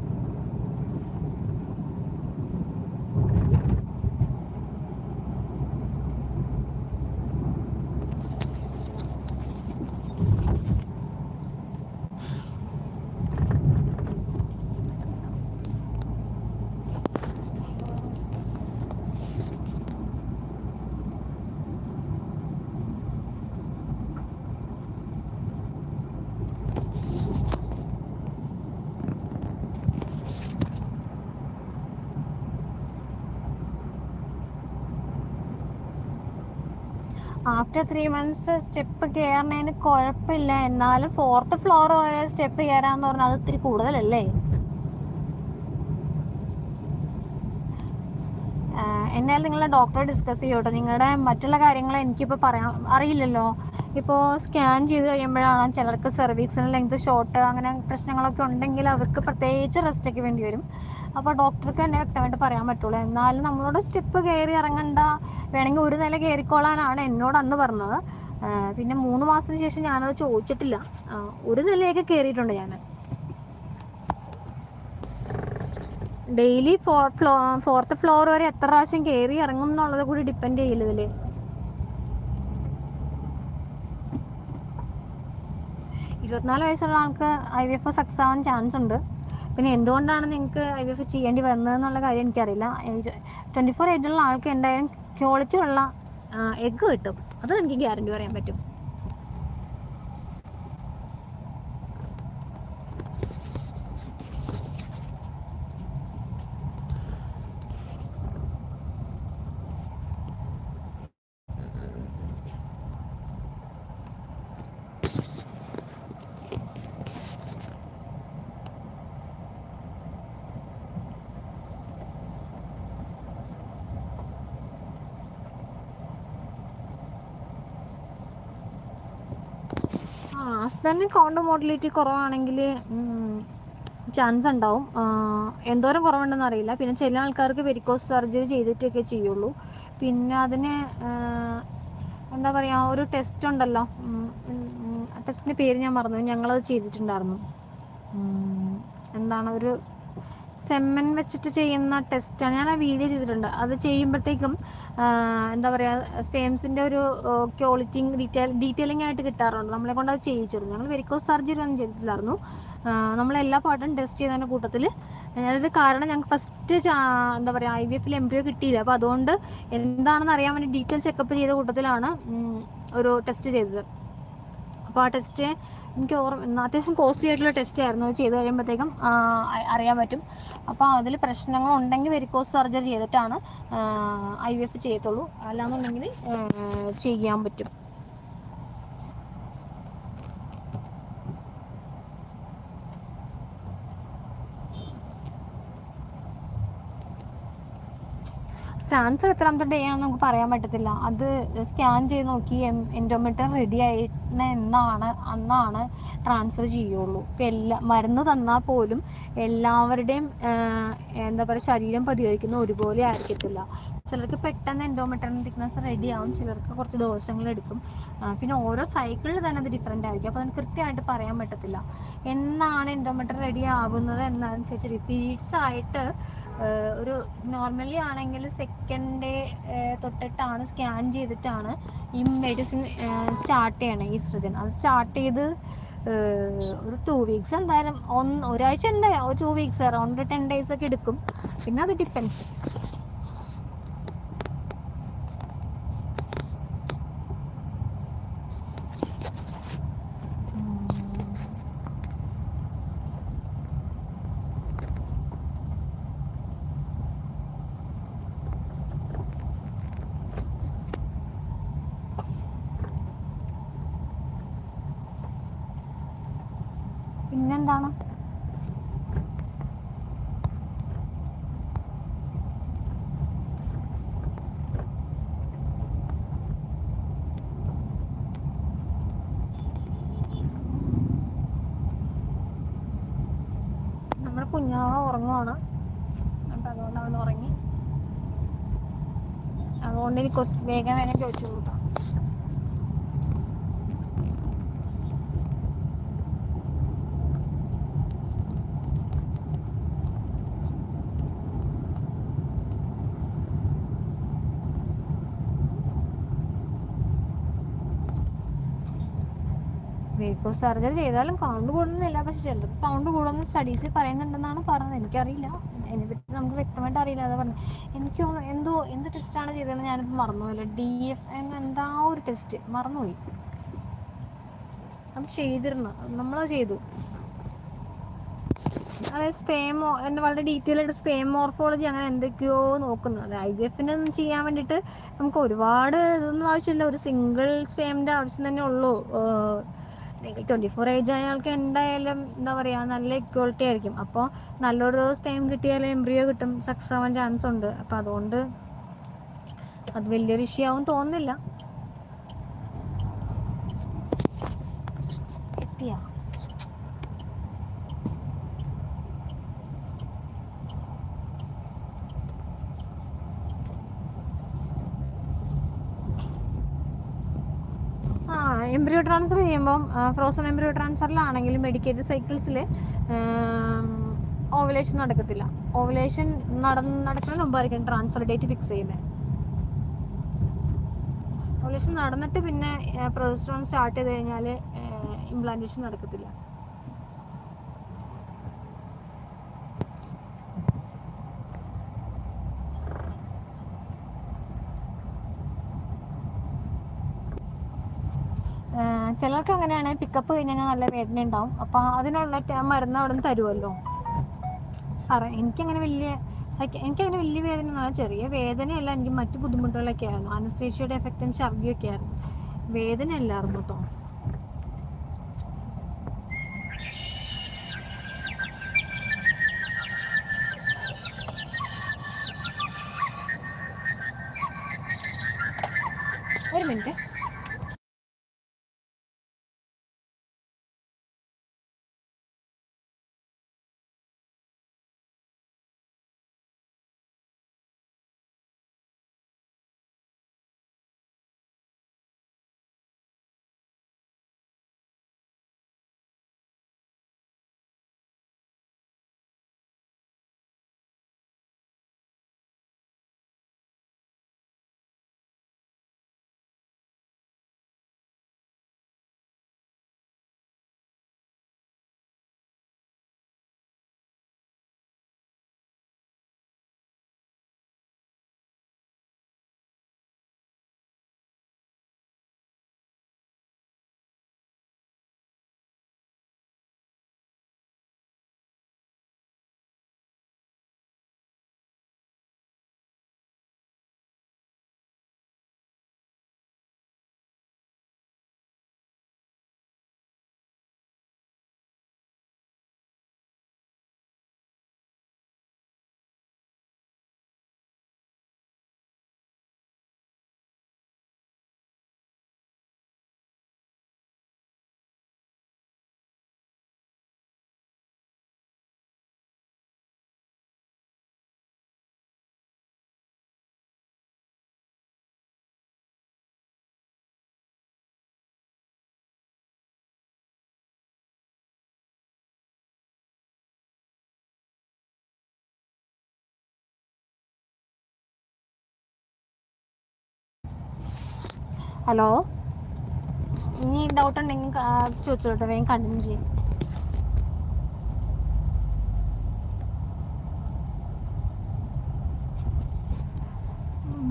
ആഫ്റ്റർ ത്രീ മന്ത്സ് സ്റ്റെപ്പ് കയറുന്നതിന് കുഴപ്പമില്ല. എന്നാലും ഫോർത്ത് ഫ്ലോർ വരെ സ്റ്റെപ്പ് കയറാന്ന് പറഞ്ഞാൽ അത് ഇത്തിരി കൂടുതലല്ലേ? എന്തായാലും നിങ്ങളുടെ ഡോക്ടറെ ഡിസ്കസ് ചെയ്യോട്ടോ. നിങ്ങളുടെ മറ്റുള്ള കാര്യങ്ങൾ എനിക്കിപ്പോൾ പറയാൻ അറിയില്ലല്ലോ. ഇപ്പോൾ സ്കാൻ ചെയ്ത് കഴിയുമ്പോഴാണ് ചിലർക്ക് സെർവിക്സിന് ലെങ്ത് ഷോർട്ട് അങ്ങനെ പ്രശ്നങ്ങളൊക്കെ ഉണ്ടെങ്കിൽ അവർക്ക് പ്രത്യേകിച്ച് റെസ്റ്റൊക്കെ വേണ്ടി വരും. അപ്പോൾ ഡോക്ടർക്ക് തന്നെ വ്യക്തമായിട്ട് പറയാൻ പറ്റുള്ളൂ. എന്നാലും നമ്മളോട് സ്റ്റെപ്പ് കയറി ഇറങ്ങണ്ട. വേണമെങ്കിൽ ഒരു നില കയറിക്കോളാനാണ് എന്നോട് അന്ന് പറഞ്ഞത്. പിന്നെ മൂന്ന് മാസത്തിന് ശേഷം ഞാനത് ചോദിച്ചിട്ടില്ല. ഒരു നിലയൊക്കെ കയറിയിട്ടുണ്ട് ഞാൻ daily four floor fourth floor വരെ എത്ര പ്രാവശ്യം കയറി ഇറങ്ങും എന്നുള്ളത് കൂടി ഡിപ്പെൻഡ് ചെയ്യില്ല ഇരുപത്തിനാല് വയസ്സുള്ള ആൾക്ക് ഐ വി എഫ് സക്സസ് ആവാൻ ചാൻസ് ഉണ്ട്. പിന്നെ എന്തുകൊണ്ടാണ് നിങ്ങൾക്ക് ഐ വി എഫ് ചെയ്യേണ്ടി വന്നത് എന്നുള്ള കാര്യം എനിക്കറിയില്ല. ട്വന്റി ഫോർ ഏജുള്ള ആൾക്ക് എന്തായാലും ക്വാളിറ്റി ഉള്ള എഗ്ഗ് കിട്ടും. അത് എനിക്ക് ഗ്യാരണ്ടി പറയാൻ പറ്റും. ഹസ്ബൻഡിന് കൗണ്ട് മോഡിലിറ്റി കുറവാണെങ്കിൽ ചാൻസ് ഉണ്ടാവും. എന്തോരം കുറവുണ്ടെന്ന് അറിയില്ല. പിന്നെ ചില ആൾക്കാർക്ക് വെരിക്കോസ് സർജറി ചെയ്തിട്ടൊക്കെ ചെയ്യുള്ളൂ. പിന്നെ അതിന് എന്താ പറയുക ഒരു ടെസ്റ്റ് ഉണ്ടല്ലോ. ടെസ്റ്റിന്റെ പേര് ഞാൻ മറന്നു. ഞങ്ങളത് ചെയ്തിട്ടുണ്ടായിരുന്നു. എന്താണ് ഒരു സെമ്മൻ വെച്ചിട്ട് ചെയ്യുന്ന ടെസ്റ്റാണ് ഞാൻ ആ വീഡിയോ ചെയ്തിട്ടുണ്ട്. അത് ചെയ്യുമ്പോഴത്തേക്കും എന്താ പറയുക സ്പേംസിന്റെ ഒരു ക്വാളിറ്റി ഡീറ്റെയിൽ ഡീറ്റെയിലിംഗ് ആയിട്ട് കിട്ടാറുണ്ട്. നമ്മളെ കൊണ്ട് അത് ചെയ്യിച്ചിരുന്നു. ഞങ്ങൾ വെരിക്കോസ് സർജറി ഒന്നും ചെയ്തിട്ടില്ലായിരുന്നു. നമ്മളെല്ലാ പാട്ടും ടെസ്റ്റ് ചെയ്യുന്നതിന്റെ കൂട്ടത്തിൽ അതായത് കാരണം ഞങ്ങൾക്ക് ഫസ്റ്റ് എന്താ പറയുക ഐ വി എഫിൽ എംബ്രിയോ കിട്ടിയില്ല. അപ്പോൾ അതുകൊണ്ട് എന്താണെന്ന് അറിയാൻ വേണ്ടി ഡീറ്റെയിൽ ചെക്കപ്പ് ചെയ്ത കൂട്ടത്തിലാണ് ഒരു ടെസ്റ്റ് ചെയ്തത്. അപ്പോൾ ആ ടെസ്റ്റ് എനിക്ക് ഓർമ്മ അത്യാവശ്യം കോസ്റ്റ്ലി ആയിട്ടുള്ള ടെസ്റ്റ് ആയിരുന്നു. അത് ചെയ്ത് കഴിയുമ്പോഴത്തേക്കും അറിയാൻ പറ്റും. അപ്പോൾ അതിൽ പ്രശ്നങ്ങൾ ഉണ്ടെങ്കിൽ വെരിക്കോസ് സർജറി ചെയ്തിട്ടാണ് ഐ വി എഫ് ചെയ്യത്തുള്ളൂ. അല്ലാന്നുണ്ടെങ്കിൽ ചെയ്യാൻ പറ്റും. ചാൻസ് എത്രാമത്തെ ഡേ ആണെന്ന് നമുക്ക് പറയാൻ പറ്റത്തില്ല. അത് സ്കാൻ ചെയ്ത് നോക്കി എൻഡോമെറ്റർ റെഡി ആയിരുന്ന എന്നാണ് അന്നാണ് ട്രാൻസ്ഫർ ചെയ്യുള്ളൂ. ഇപ്പം എല്ലാ മരുന്ന് തന്നാൽ പോലും എല്ലാവരുടെയും എന്താ പറയുക ശരീരം പ്രതികരിക്കുന്ന ഒരുപോലെ ആയിരിക്കത്തില്ല. ചിലർക്ക് പെട്ടെന്ന് എൻഡോമെട്രിയൽ തിക്നസ് റെഡി ആവും ചിലർക്ക് കുറച്ച് ദിവസങ്ങളെടുക്കും എടുക്കും. പിന്നെ ഓരോ സൈക്കിളിൽ തന്നെ അത് ഡിഫറെന്റ് ആയിരിക്കും. അപ്പോൾ അതിന് കൃത്യമായിട്ട് പറയാൻ പറ്റത്തില്ല. എന്നാണ് എൻഡോമെട്രി റെഡി ആകുന്നത് എന്നനുസരിച്ച് പീരീഡ്സ് ആയിട്ട് ഒരു നോർമലി ആണെങ്കിൽ സെക്കൻഡ് ഡേ തൊട്ടിട്ടാണ് സ്കാൻ ചെയ്തിട്ടാണ് ഈ മെഡിസിൻ സ്റ്റാർട്ട് ചെയ്യണം. ഈസ്ട്രജൻ അത് സ്റ്റാർട്ട് ചെയ്ത് ഒരു ടു വീക്സ് എന്തായാലും ഒന്ന് ഒരാഴ്ച ഉണ്ട് ഒരു two weeks around ten days ഒക്കെ എടുക്കും. പിന്നെ അത് ഡിപ്പെൻസ് പിന്നെന്താണ് നമ്മുടെ കുഞ്ഞാവ ഉറങ്ങുവാണ് അപ്പം അതുകൊണ്ട് അവൻ ഉറങ്ങി അതുകൊണ്ട് ഇനി ക്വസ്റ്റ് വേഗം വേഗം ചോദിച്ചു കൊടുക്കാം വേക്കോസ് സർജറി ചെയ്താലും കൗണ്ട് കൂടുന്നില്ല. പക്ഷെ ചിലർക്ക് കൗണ്ട് കൂടുന്ന സ്റ്റഡീസ് പറയുന്നുണ്ടെന്നാണ് പറഞ്ഞത്. എനിക്കറിയില്ല. അതിനെപ്പറ്റി നമുക്ക് വ്യക്തമായിട്ട് അറിയില്ല അതാ പറഞ്ഞത്. എനിക്ക് എന്തോ എന്ത് ടെസ്റ്റാണ് ചെയ്തതെന്ന് ഞാനിപ്പോൾ മറന്നുപോയില്ല ഡി എഫ് എന്ന എന്താ ഒരു ടെസ്റ്റ് മറന്നുപോയി. അത് ചെയ്തിരുന്നു. നമ്മളത് ചെയ്തു. അതായത് സ്പേമോ എന്റെ വളരെ ഡീറ്റെയിൽ ആയിട്ട് സ്പേം മോർഫോളജി അങ്ങനെ എന്തൊക്കെയോ നോക്കുന്നത് ഐ ബി എഫിന് ചെയ്യാൻ വേണ്ടിയിട്ട് നമുക്ക് ഒരുപാട് ഇതൊന്നും ആവശ്യമില്ല. ഒരു സിംഗിൾ സ്പേമിന്റെ ആവശ്യം തന്നെ ഉള്ളൂ. ട്വന്റി ഫോർ ഏജ് ആയ ആൾക്ക് എന്തായാലും എന്താ പറയുക നല്ല ഇക്വാളിറ്റി ആയിരിക്കും. അപ്പോൾ നല്ലൊരു ദിവസം ടൈം കിട്ടിയാൽ എംബ്രിയോ കിട്ടും സക്സസ് ആവാൻ ചാൻസ് ഉണ്ട്. അപ്പോൾ അതുകൊണ്ട് അത് വലിയൊരു ഇഷ്യൂ ആവും തോന്നുന്നില്ല. എത്തിയാ ആ എംബ്രിയോ ട്രാൻസ്ഫർ ചെയ്യുമ്പം ഫ്രോസൺ എംബ്രിയോ ട്രാൻസ്ഫറിലാണെങ്കിൽ മെഡിക്കേറ്റ് സൈക്കിൾസിൽ ഓവലേഷൻ നടക്കത്തില്ല. ഓവലേഷൻ നടന്ന് നടക്കുന്നതിന് മുമ്പായിരിക്കും ട്രാൻസ്ഫർ ഡേറ്റ് ഫിക്സ് ചെയ്യുന്നത് ഓവലേഷൻ നടന്നിട്ട് പിന്നെ പ്രൊജസ്ട്രോൺ സ്റ്റാർട്ട് ചെയ്ത് കഴിഞ്ഞാൽ ഇംപ്ലാന്റേഷൻ നടക്കത്തില്ല. ചിലർക്ക് അങ്ങനെയാണ് പിക്കപ്പ് കഴിഞ്ഞാൽ നല്ല വേദന ഉണ്ടാവും. അപ്പോൾ അതിനുള്ള മരുന്ന് അവിടെ നിന്ന് തരുമല്ലോ പറയാം എനിക്കങ്ങനെ വലിയ എനിക്ക് എനിക്കങ്ങനെ വലിയ വേദന ഒന്നും ചെറിയ വേദനയല്ല എനിക്ക് മറ്റു ബുദ്ധിമുട്ടുകളൊക്കെ ആയിരുന്നു. അനസ്തേഷ്യയുടെ എഫക്റ്റും ഛർദിയൊക്കെ ആയിരുന്നു. വേദന അല്ലായിരുന്നു കേട്ടോ ഹലോ ഇനി ഡൗട്ട് ഉണ്ടെങ്കിൽ ചോദിച്ചോട്ടെ വേഗം കണ്ടിന്യൂ ചെയ്യും.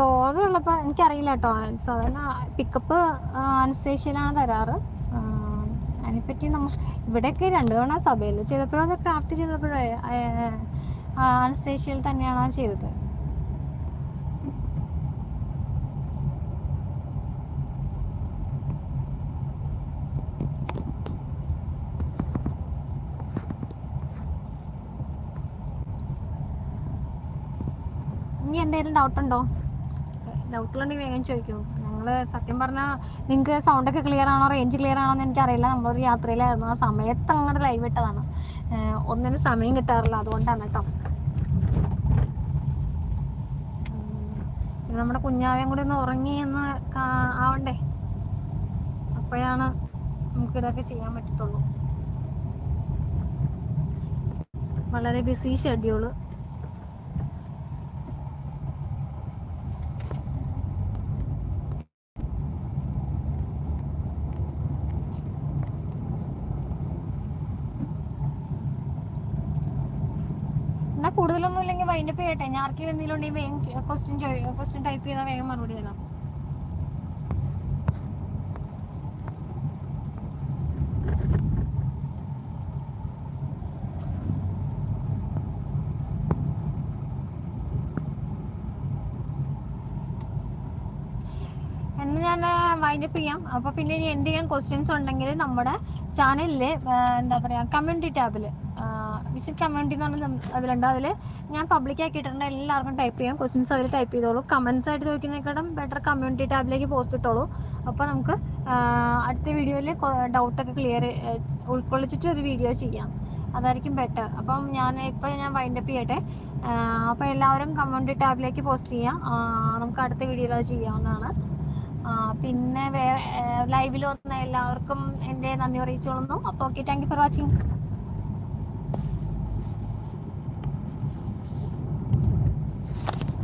ബോധമുള്ളപ്പോൾ എനിക്കറിയില്ല കേട്ടോ. സാധാരണ പിക്കപ്പ് അനസ്തേഷ്യയിലാണ് തരാറ്. അതിനെപ്പറ്റി നമ്മൾ ഇവിടെയൊക്കെ രണ്ടു തവണ സഭയിൽ ചെയ്തപ്പോഴും അത് ക്രാഫ്റ്റ് ചെയ്തപ്പോഴേ അനസ്തേഷ്യയിൽ തന്നെയാണ് ചെയ്തത്. ഇനി എന്തെങ്കിലും ഡൗട്ട് ഉണ്ടോ ഡൗട്ടുകളുണ്ടെങ്കിൽ വേഗം ചോദിക്കൂ. ഞങ്ങൾ സത്യം പറഞ്ഞാൽ നിങ്ങൾക്ക് സൗണ്ടൊക്കെ ക്ലിയർ ആണോ റേഞ്ച് ക്ലിയർ ആണോ എന്ന് എനിക്കറിയില്ല. നമ്മളൊരു യാത്രയിലായിരുന്നു. ആ സമയത്ത് അങ്ങോട്ട് ലൈവ് ഇട്ടതാണ്. ഒന്നിനും സമയം കിട്ടാറില്ല. അതുകൊണ്ടാണ് കേട്ടോ. നമ്മുടെ കുഞ്ഞാവയും കൂടി ഒന്ന് ഉറങ്ങി എന്ന് ആവണ്ടേ? അപ്പോഴാണ് നമുക്ക് ഇതൊക്കെ ചെയ്യാൻ പറ്റത്തുള്ളൂ. വളരെ ബിസി ഷെഡ്യൂൾ എന്നാ കൂടുതലൊന്നും വൈൻഡപ്പ് ചെയ്യട്ടെ ഞാൻ ആർക്കെങ്കിലും എന്തെങ്കിലും ഉണ്ടെങ്കിൽ വേഗം ക്വസ്റ്റ്യൻ ക്വസ്റ്റ്യൻ ടൈപ്പ് ചെയ്താൽ വേഗം മറുപടി തരാം. വൈൻഡപ്പ് ചെയ്യാം. അപ്പോൾ പിന്നെ ഇനി എന്തെങ്കിലും ക്വസ്റ്റ്യൻസ് ഉണ്ടെങ്കിൽ നമ്മുടെ ചാനലിൽ എന്താ പറയുക കമ്മ്യൂണിറ്റി ടാബിൽ വിസിറ്റ് കമ്മ്യൂണിറ്റി എന്ന് പറഞ്ഞാൽ അതിലുണ്ട്. അതിൽ ഞാൻ പബ്ലിക് ആക്കിയിട്ടുണ്ട്. എല്ലാവർക്കും ടൈപ്പ് ചെയ്യാം. ക്വസ്റ്റ്യൻസ് അതിൽ ടൈപ്പ് ചെയ്തോളൂ. കമൻസ് ആയിട്ട് ചോദിക്കുന്നതിനേക്കാളും ബെറ്റർ കമ്മ്യൂണിറ്റി ടാബിലേക്ക് പോസ്റ്റ് ഇട്ടോളൂ. അപ്പോൾ നമുക്ക് അടുത്ത വീഡിയോയിൽ ഡൗട്ടൊക്കെ ക്ലിയർ ഉൾക്കൊള്ളിച്ചിട്ട് ഒരു വീഡിയോ ചെയ്യാം. അതായിരിക്കും ബെറ്റർ അപ്പം ഞാൻ ഇപ്പോൾ ഞാൻ വൈൻഡപ്പ് ചെയ്യട്ടെ. അപ്പോൾ എല്ലാവരും കമ്മ്യൂണിറ്റി ടാബിലേക്ക് പോസ്റ്റ് ചെയ്യാം. നമുക്ക് അടുത്ത വീഡിയോയിൽ അത് ചെയ്യാവുന്നതാണ്. പിന്നെ വേറെ ലൈവിൽ വന്ന എല്ലാവർക്കും എന്റെ നന്ദി അറിയിച്ചോളുന്നു അപ്പോൾ okay thank you for watching